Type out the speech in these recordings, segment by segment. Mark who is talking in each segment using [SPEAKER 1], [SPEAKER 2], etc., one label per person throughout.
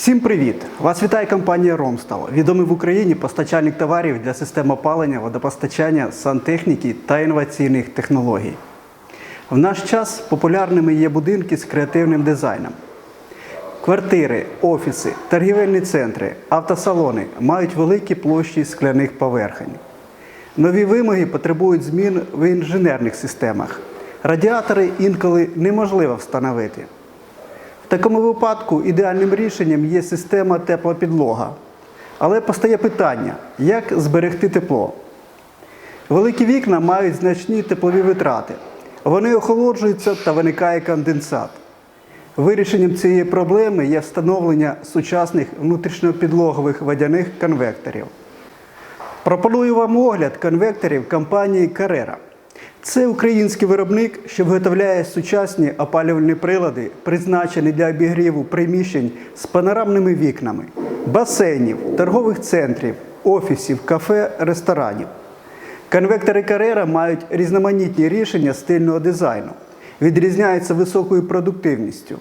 [SPEAKER 1] Всім привіт! Вас вітає компанія Ромстал, відомий в Україні постачальник товарів для систем опалення, водопостачання, сантехніки та інноваційних технологій. В наш час популярними є будинки з креативним дизайном. Квартири, офіси, торгівельні центри, автосалони мають великі площі скляних поверхень. Нові вимоги потребують змін в інженерних системах. Радіатори інколи неможливо встановити. Такому випадку ідеальним рішенням є система теплопідлога. Але постає питання, як зберегти тепло. Великі вікна мають значні теплові витрати. Вони охолоджуються та виникає конденсат. Вирішенням цієї проблеми є встановлення сучасних внутрішньопідлогових водяних конвекторів. Пропоную вам огляд конвекторів компанії Carrera. Це український виробник, що виготовляє сучасні опалювальні прилади, призначені для обігріву приміщень з панорамними вікнами, басейнів, торгових центрів, офісів, кафе, ресторанів. Конвектори Carrera мають різноманітні рішення стильного дизайну, відрізняються високою продуктивністю.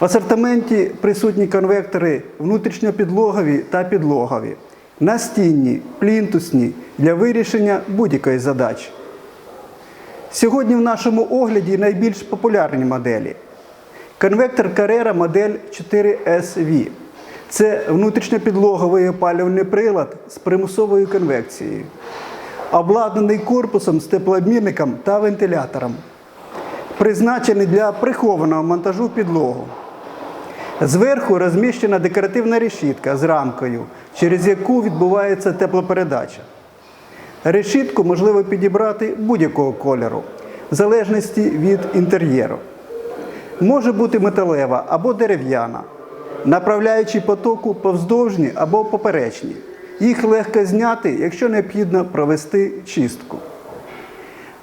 [SPEAKER 1] В асортименті присутні конвектори внутрішньопідлогові та підлогові, настінні, плінтусні для вирішення будь-якої задачі. Сьогодні в нашому огляді найбільш популярні моделі. Конвектор Carrera модель 4SV. Це внутрішньопідлоговий опалювальний прилад з примусовою конвекцією, обладнаний корпусом з теплообмінником та вентилятором, призначений для прихованого монтажу підлогу. Зверху розміщена декоративна решітка з рамкою, через яку відбувається теплопередача. Решітку можливо підібрати будь-якого кольору, в залежності від інтер'єру. Може бути металева або дерев'яна, направляючи потоку повздовжні або поперечні. Їх легко зняти, якщо необхідно провести чистку.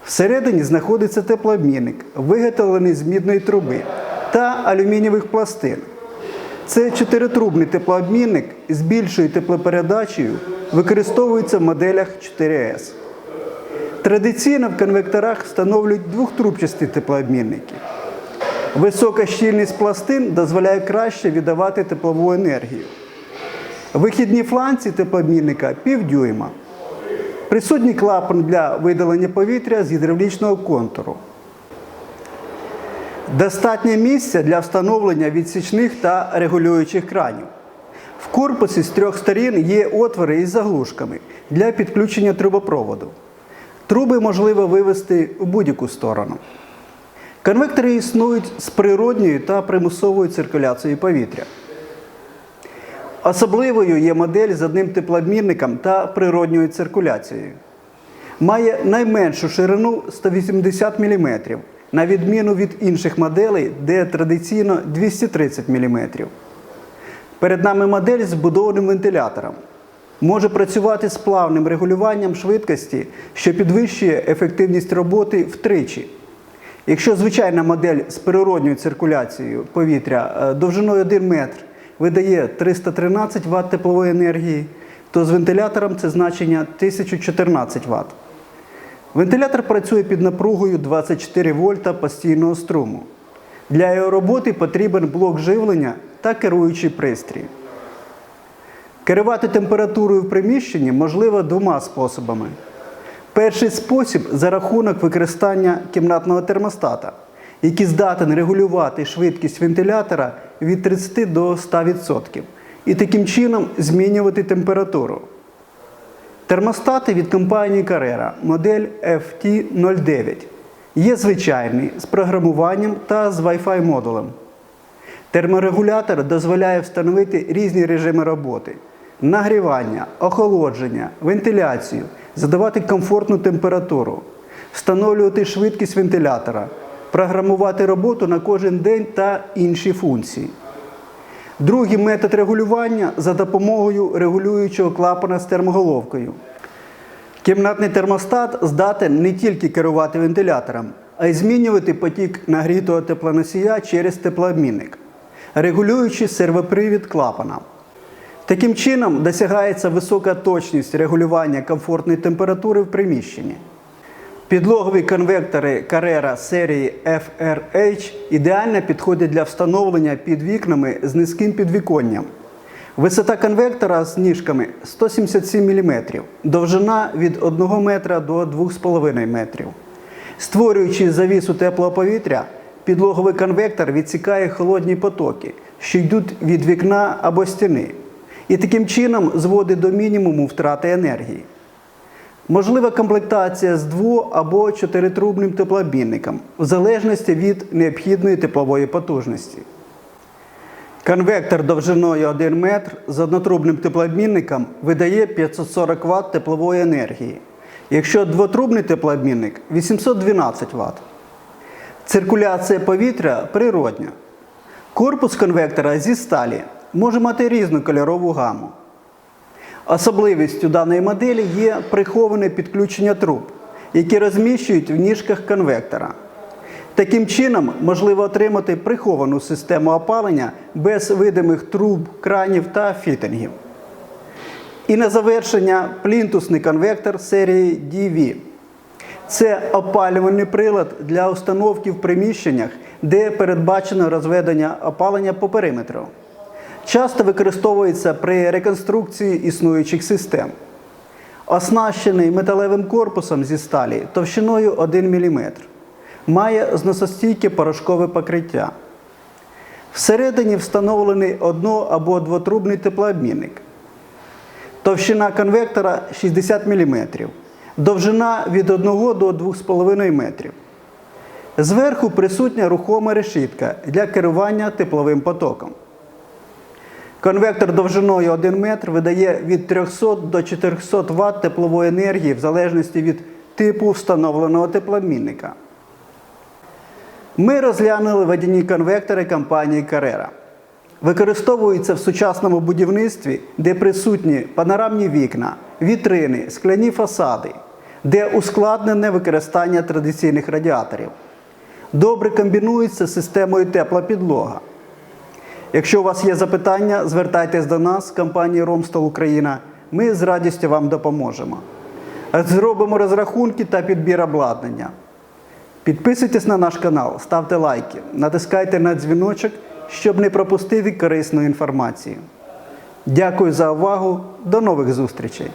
[SPEAKER 1] Всередині знаходиться теплообмінник, виготовлений з мідної труби та алюмінієвих пластин. Це чотиритрубний теплообмінник з більшою теплопередачею використовується в моделях 4С. Традиційно в конвекторах встановлюють двохтрубчасті теплообмінники. Висока щільність пластин дозволяє краще віддавати теплову енергію. Вихідні фланці теплообмінника півдюйма. Присутній клапан для видалення повітря з гідравлічного контуру. Достатньо місця для встановлення відсічних та регулюючих кранів. В корпусі з трьох сторін є отвори із заглушками для підключення трубопроводу. Труби можливо вивести у будь-яку сторону. Конвектори існують з природньою та примусовою циркуляцією повітря. Особливою є модель з одним теплообмінником та природньою циркуляцією. Має найменшу ширину 180 мм, на відміну від інших моделей, де традиційно 230 мм. Перед нами модель з вбудованим вентилятором. Може працювати з плавним регулюванням швидкості, що підвищує ефективність роботи втричі. Якщо звичайна модель з природньою циркуляцією повітря е, довжиною 1 метр видає 313 Вт теплової енергії, то з вентилятором це значення 1014 Вт. Вентилятор працює під напругою 24 вольта постійного струму. Для його роботи потрібен блок живлення та керуючий пристрій. Керувати температурою в приміщенні можливо двома способами. Перший спосіб за рахунок використання кімнатного термостата, який здатен регулювати швидкість вентилятора від 30 до 100% і таким чином змінювати температуру. Термостати від компанії Carrera модель FT09 є звичайний з програмуванням та з Wi-Fi модулем. Терморегулятор дозволяє встановити різні режими роботи: нагрівання, охолодження, вентиляцію, задавати комфортну температуру, встановлювати швидкість вентилятора, програмувати роботу на кожен день та інші функції. Другий метод регулювання за допомогою регулюючого клапана з термоголовкою. Кімнатний термостат здатен не тільки керувати вентилятором, а й змінювати потік нагрітого теплоносія через теплообмінник, регулюючи сервопривід клапана. Таким чином досягається висока точність регулювання комфортної температури в приміщенні. Підлогові конвектори Carrera серії FRH ідеально підходять для встановлення під вікнами з низьким підвіконням. Висота конвектора з ніжками 177 мм, довжина від 1 метра до 2,5 метрів. Створюючи завісу теплого повітря, підлоговий конвектор відсікає холодні потоки, що йдуть від вікна або стіни, і таким чином зводить до мінімуму втрати енергії. Можлива комплектація з дво- або чотиритрубним теплообмінником, в залежності від необхідної теплової потужності. Конвектор довжиною 1 метр з однотрубним теплообмінником видає 540 Вт теплової енергії. Якщо двотрубний теплообмінник 812 Вт. Циркуляція повітря природня. Корпус конвектора зі сталі може мати різну кольорову гаму. Особливістю даної моделі є приховане підключення труб, які розміщують в ніжках конвектора. Таким чином можливо отримати приховану систему опалення без видимих труб, кранів та фітингів. І на завершення плінтусний конвектор серії DV. Це опалювальний прилад для установки в приміщеннях, де передбачено розведення опалення по периметру. Часто використовується при реконструкції існуючих систем. Оснащений металевим корпусом зі сталі товщиною 1 мм. Має зносостійке порошкове покриття. Всередині встановлений одно- або двотрубний теплообмінник. Товщина конвектора 60 мм. Довжина від 1 до 2,5 метрів. Зверху присутня рухома решітка для керування тепловим потоком. Конвектор довжиною 1 метр видає від 300 до 400 Вт теплової енергії в залежності від типу встановленого теплообмінника. Ми розглянули водяні конвектори компанії Carrera. Використовуються в сучасному будівництві, де присутні панорамні вікна, вітрини, скляні фасади, де ускладнене використання традиційних радіаторів. Добре комбінуються з системою тепла підлога. Якщо у вас є запитання, звертайтесь до нас, компанії Ромстол Україна. Ми з радістю вам допоможемо. Зробимо розрахунки та підбір обладнання. Підписуйтесь на наш канал, ставте лайки, натискайте на дзвіночок, щоб не пропустити корисну інформацію. Дякую за увагу. До нових зустрічей!